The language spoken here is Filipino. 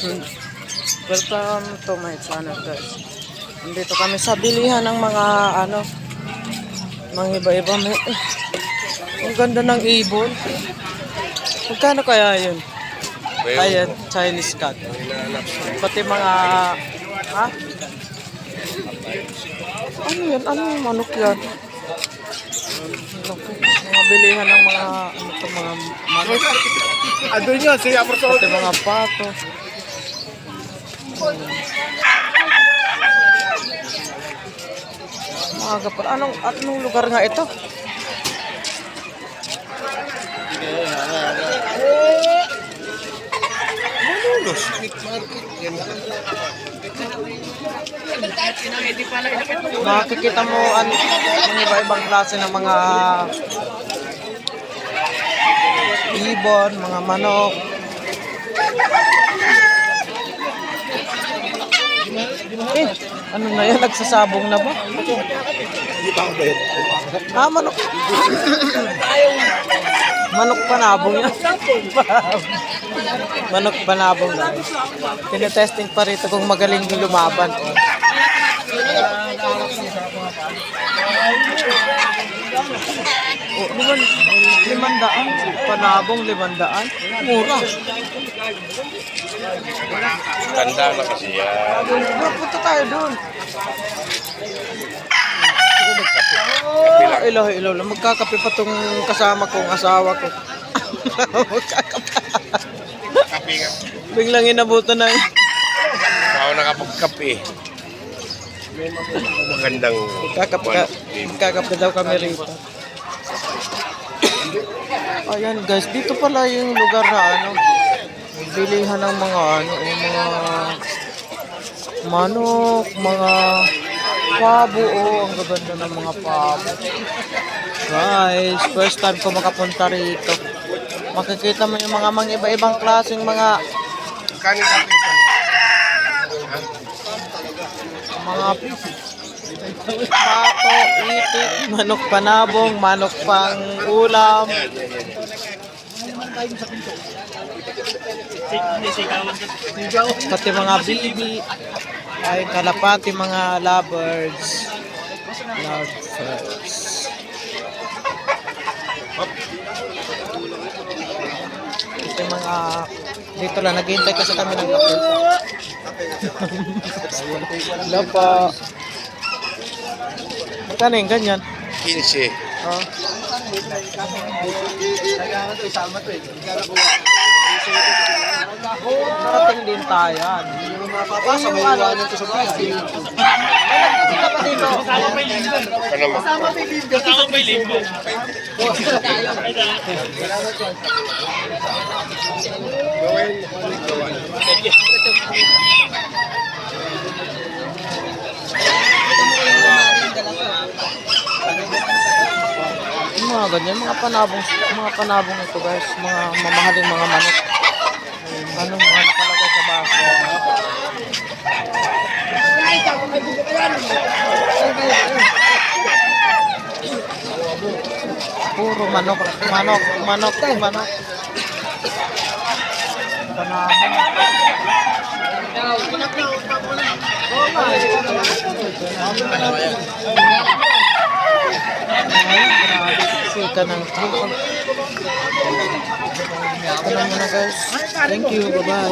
Welcome to my channel guys. Nandito kami sa bilihan ng mga ano, mga iba-iba. May, eh, ang ganda ng ibon. Magkano kaya yun? Ayan, Chinese cat. Pati mga, ha? Ano yan? Ano yung manok yan? Mga bilihan ng mga, ano to, mga manok. Andun yun, si Aperso. Pati mga pato. Maaga pa. Anong, anong lugar nga ito? Manulos. Makikita mo ano, mga iba-ibang klase ng mga ibon, mga manok. Eh, ano na yan? Nagsasabong na ba? Ah, manok. manok panabong yan. manok panabong na. Tinetesting pa rito kung magaling lumaban. Oh, liman, limandaan. Panabong limandaan. Mura. Tanda na kasi yan. Bro, punta tayo doon. Ah, ilaw, ilaw lang. Magkakape pa tong kasama kong asawa ko. Magkakape. Biglang inabutan ng... Ako nakapagkape. Magandang Magkakape, ka, magkakape daw kami rito. Ayan guys, dito pala yung lugar na ano, bilihan ng mga ano, yung mga manok, mga pabo, oh, ang gaganda ng mga pabo. Guys, first time ko makapunta rito. Makikita mo yung mga mga iba-ibang klaseng mga Kanin mga pato, itik, manok panabong, manok pang ulam. Pati mga bibi, ay kalapati mga lovebirds. Lovebirds. Yung mga dito lang, naghihintay kasi kami ng kape. Wala pa. Magkano yung ganyan? 15. Oh. Narating din tayo. Mapapasa ano ito sa bahay. Sila pa dito. Ano mo? Gawin. Gawin. Yung mga ganyan, mga panabong, mga panabong ito guys, mga mamahaling mga manok. Ano mga nakalagay sa baso. Puro manok, manok, manok, manok. Panabong. Ay, Ka ng... Thank you. Bye-bye.